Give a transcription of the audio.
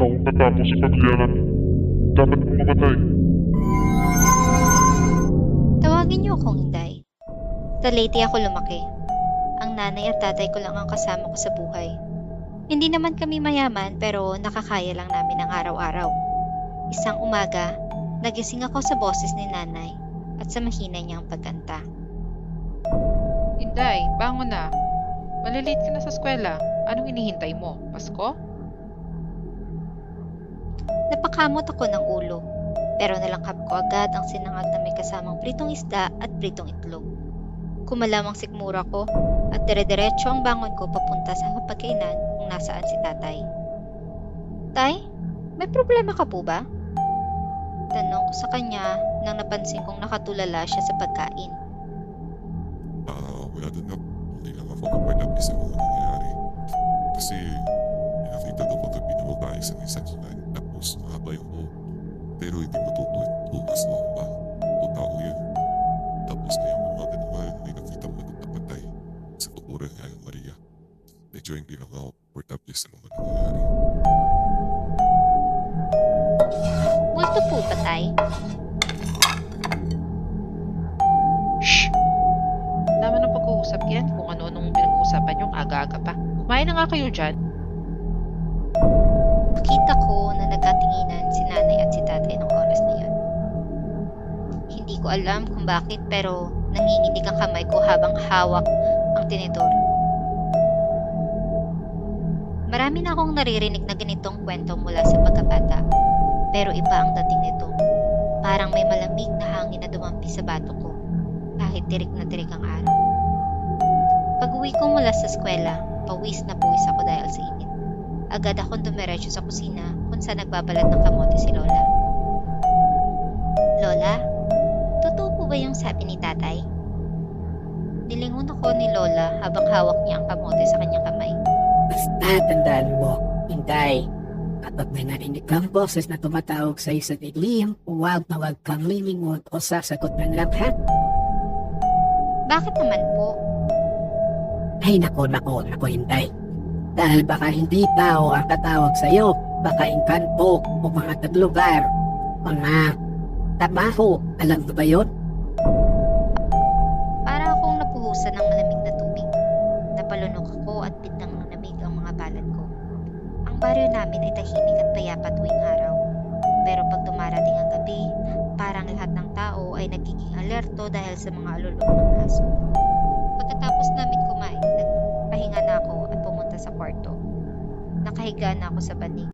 taong natapos sa paglianan. Dapat mong mamatay. Tawagin niyo akong Inday. Sa Leyte ako lumaki. Ang nanay at tatay ko lang ang kasama ko sa buhay. Hindi naman kami mayaman pero nakakaya lang namin ang araw-araw. Isang umaga, nagising ako sa boses ni nanay at sa mahina niyang pagkanta. Inday, bangon na. Malilate ka na sa eskwela. Anong inihintay mo? Pasko? Napakamot ako ng ulo, pero nalangkap ko agad ang sinangag na may kasamang pritong isda at pritong itlog. Kumalam ang sikmura ko at dire-diretso ang bangon ko papunta sa hapagkainan kung nasaan si tatay. Tay, may problema ka po ba? Tanong ko sa kanya nang napansin kong nakatulala siya sa pagkain. Ah, wala din na. Hindi lang ako kapag sa mga nangyayari. Kasi, nakita daw kagabi na babae sa isang sunan. Pero hindi matutuwid. Bukas mo ba? O tao yun. Tapos ngayong umaga naman, may nakita mo nung napatay. Sa tukuran nga yung Maria. Medyo hindi lang ako comfortable sa mga nangyayari. Multo po ba, tay? Shh! Tama ng pag-uusap yan kung ano-anong pinag-uusapan yung aga-aga pa. Kumain na nga kayo dyan. Ko alam kung bakit pero nanginginig ang kamay ko habang hawak ang tinidor. Marami na akong naririnig na ganitong kwento mula sa pagkabata. Pero iba ang dating nito. Parang may malamig na hangin na dumampi sa bato ko. Kahit tirik na tirik ang araw. Pag uwi ko mula sa eskwela, pawis na pawis ako dahil sa init. Agad akong dumiretso sa kusina kung saan nagbabalat ng kamote si Lola. Ba yung sabi ni tatay? Nilingon ako ni Lola habang hawak niya ang kamote sa kanyang kamay. Basta tandaan mo, Inday, kapag may narinig kang boses na tumatawag sa iyo sa dilim, huwag na huwag kang lilingon o sasagot ng lang ha? Bakit naman po? Ay nako, nako, nako, Inday. Dahil baka hindi tao ang tatawag sa iyo, baka inkanto o mga taglugar, mga trabaho, alam mo ba yun? Baryo namin ay tahimik at payapa tuwing araw. Pero pag dumarating ang gabi, parang lahat ng tao ay nagiging alerto dahil sa mga alulong ng aso. Pagkatapos namin kumain, nagpahinga na ako at pumunta sa kwarto. Nakahiga na ako sa banig